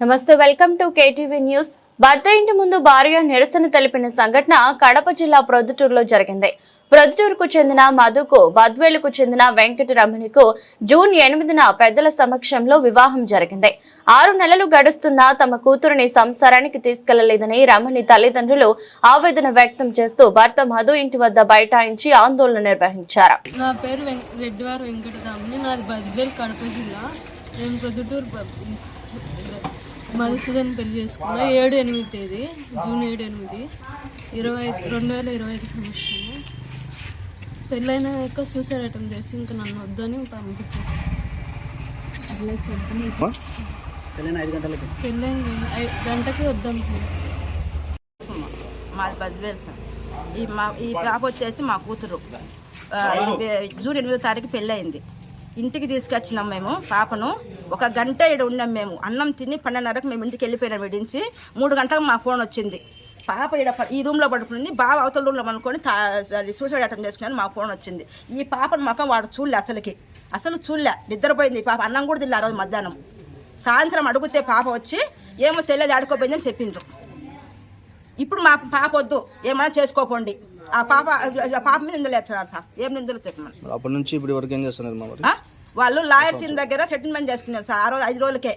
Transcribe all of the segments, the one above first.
నమస్తే welcome to KTV news. భర్త ఇంటి ముందు భార్య నిరసన తెలిపిన సంఘటన కడప జిల్లా ప్రొద్దుటూరులో జరిగింది. ప్రొద్దుటూరుకు చెందిన మధుకు బద్వేలుకు చెందిన వెంకటరమణికు జూన్ ఎనిమిదిన పెద్దల సమక్షంలో వివాహం జరిగింది. ఆరు నెలలు గడుస్తున్నా తమ కూతురుని సంసారానికి తీసుకెళ్ళలేదని రమణి తల్లిదండ్రులు ఆవేదన వ్యక్తం చేస్తూ భర్త మధు ఇంటి వద్ద బైఠాయించి ఆందోళన నిర్వహించారు. నా పేరు రెడ్డివారు వెంకటరమణి. నాది బద్వేల్ కడప జిల్లా. నేను ప్రొద్దుటూరు మధుసూదన్ పెళ్ళి చేసుకున్నా. ఏడు ఎనిమిది తేదీ జూన్ ఏడు ఎనిమిది ఇరవై రెండు వేల ఇరవై ఐదు సంవత్సరము. పెళ్ళైనాక సూసైడ్ అటెంప్ట్ చేసి ఇంకా నన్ను వద్దని పంపించేసి పెళ్ళైన ఐదు గంటలకి. పెళ్ళైన ఐ- గంటకి వద్దనుకున్నాను మాది బద్వేలు సార్. ఈ మా ఈ పాప వచ్చేసి మా కూతురు. జూన్ ఎనిమిదో తారీఖు పెళ్ళయింది. ఇంటికి తీసుకొచ్చినాం మేము పాపను. ఒక గంట ఇక్కడ ఉన్నాం మేము. అన్నం తిని పన్నెండున్నరకు మేము ఇంటికి వెళ్ళిపోయినాం విడించి మూడు గంటలకు మా ఫోన్ వచ్చింది. పాప ఈడ ఈ రూమ్లో పడుకుంది బాగా అవతల రూమ్లో అనుకొని అది సూసైడ్ అటెంప్ట్ చేసుకుని మా ఫోన్ వచ్చింది. ఈ పాపను మొఖం వాడు చూడలే అసలుకి. అసలు చూడలే. నిద్రపోయింది పాప. అన్నం కూడా తినలే ఆ రోజు మధ్యాహ్నం. సాయంత్రం అడిగితే పాప వచ్చి ఏమో తెలియదు ఆడుకోపోయిందని చెప్పిండ్రు. ఇప్పుడు మా పాప వద్దు. ఏమైనా చేసుకోకండి ఆ పాప ఆ పాప మీద నిందలు వేస్తున్నారు సార్. ఏం నిందలు చెప్పమని మరి అప్పటి నుంచి ఇప్పుడు వరకు ఏం చేస్తున్నారు మా మరి? ఆ? వాళ్ళు లాయర్స్ దగ్గర సెటిల్మెంట్ చేసుకున్నారు సార్ ఆ రోజు ఐదు రోజులకే.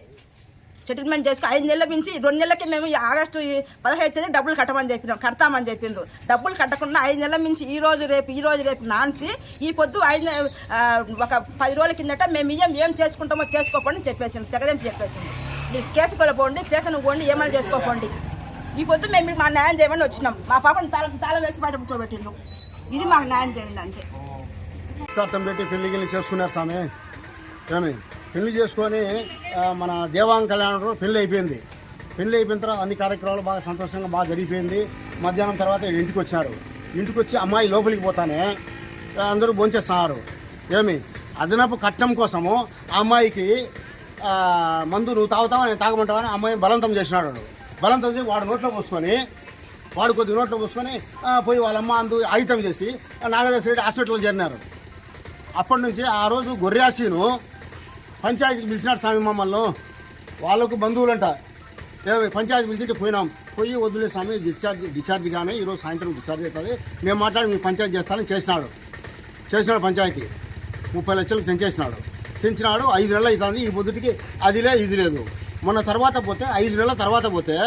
సెటిల్మెంట్ చేసుకుని ఐదు నెలల నుంచి రెండు నెలలకి మేము ఈ ఆగస్టు ఈ పదహైదు తేదీ డబ్బులు కట్టమని చెప్పినాం కడతామని చెప్పిండ్రు. డబ్బులు కట్టకుండా ఐదు నెలల నుంచి ఈ రోజు రేపు ఈ రోజు రేపు నాన్సి ఈ పొద్దు ఐదు నె- ఆ, ఒక పది రోజుల కిందట మేము ఇయ్యం ఏం చేసుకుంటామో చేసుకోకండి చెప్పేసింది తెగదెంపు చెప్పేసింది మీరు కేసు కూడా పోండి స్టేషన్ పోండి ఏమైనా చేసుకోకండి. ఈ పొద్దు మేము మా న్యాయం చేయమని వచ్చినాం. మా పాపను తాళం తాళం వేసి బయట కూర్చోబెట్టిండ్రు. ఇది మాకు న్యాయం చేయండి అంతే. నిశ్చితార్థం పెట్టి పెళ్ళి గిల్లి చేసుకున్నారు స్వామి. ఏమి? పెళ్ళి చేసుకొని మన దేవాంగ కళ్యాణంలో పెళ్ళి అయిపోయింది. పెళ్ళి అయిపోయిన తర్వాత అన్ని కార్యక్రమాలు బాగా సంతోషంగా బాగా జరిగిపోయింది. మధ్యాహ్నం తర్వాత ఇంటికి వచ్చినాడు ఇంటికి వచ్చి అమ్మాయి లోపలికి పోతానే అందరూ భోంచేస్తున్నారు. ఏమి? అదనపు కట్నం కోసము ఆ అమ్మాయికి మందు నువ్వు తాగుతావా నేను తాగమంటావని అమ్మాయిని బలవంతం చేసినాడు బలంతో బలవంతం వాడు నోట్లో పోసుకొని వాడు కొద్ది నోట్లో పోసుకొని పోయి వాళ్ళమ్మ అందు ఆయుధం చేసి నాగదాస్ రెడ్డి హాస్పిటల్లో చేరినారు. అప్పటి నుంచి ఆ రోజు గొర్రెాసీను పంచాయతీకి పిలిచినాడు స్వామి మమ్మల్ని. వాళ్ళకు బంధువులంట ఏమి పంచాయతీ పిలిచి పోయినాం. పోయి వద్దులే స్వామి డిశ్చార్జ్ డిశ్చార్జ్ కానీ ఈరోజు సాయంత్రం డిశ్చార్జ్ అవుతుంది. మేము మాట్లాడి మీ పంచాయతీ చేస్తానని చేసినాడు. చేసినాడు పంచాయతీ. ముప్పై లక్షలు తెంచేసినాడు. తెంచినాడు ఐదు నెలలు అవుతుంది. ఈ పొద్దుటికి అది లే ఇది లేదు. మొన్న తర్వాత పోతే ఐదు నెలల తర్వాత పోతే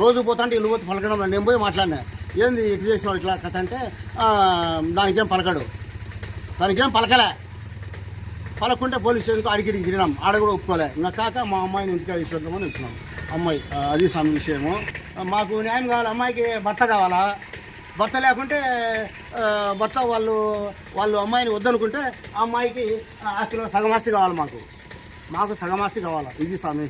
రోజు పోతాంటే ఇల్లు పోతే పలకడం నేను పోయి మాట్లాడినా. ఏంది ఇటు చేసిన ఇట్లా కథ అంటే దానికేం పలకడు. దానికేం పలకలే. పలకుంటే పోలీస్ స్టేషన్కి అడిగిడికి తిరిగినాం. ఆడ కూడా ఒప్పుకోలే. ఇంకా కాక మా అమ్మాయిని ఇంటికి ఇచ్చేద్దామని వచ్చినాం. అమ్మాయి అది స్వామి విషయము. మాకు న్యాయం కావాలి? అమ్మాయికి భర్త కావాలా? భర్త లేకుంటే భర్త వాళ్ళు వాళ్ళు అమ్మాయిని వద్దనుకుంటే ఆ అమ్మాయికి ఆస్తిలో సగం ఆస్తి కావాలి మాకు. మాకు సగం ఆస్తి కావాలా? ఇది స్వామి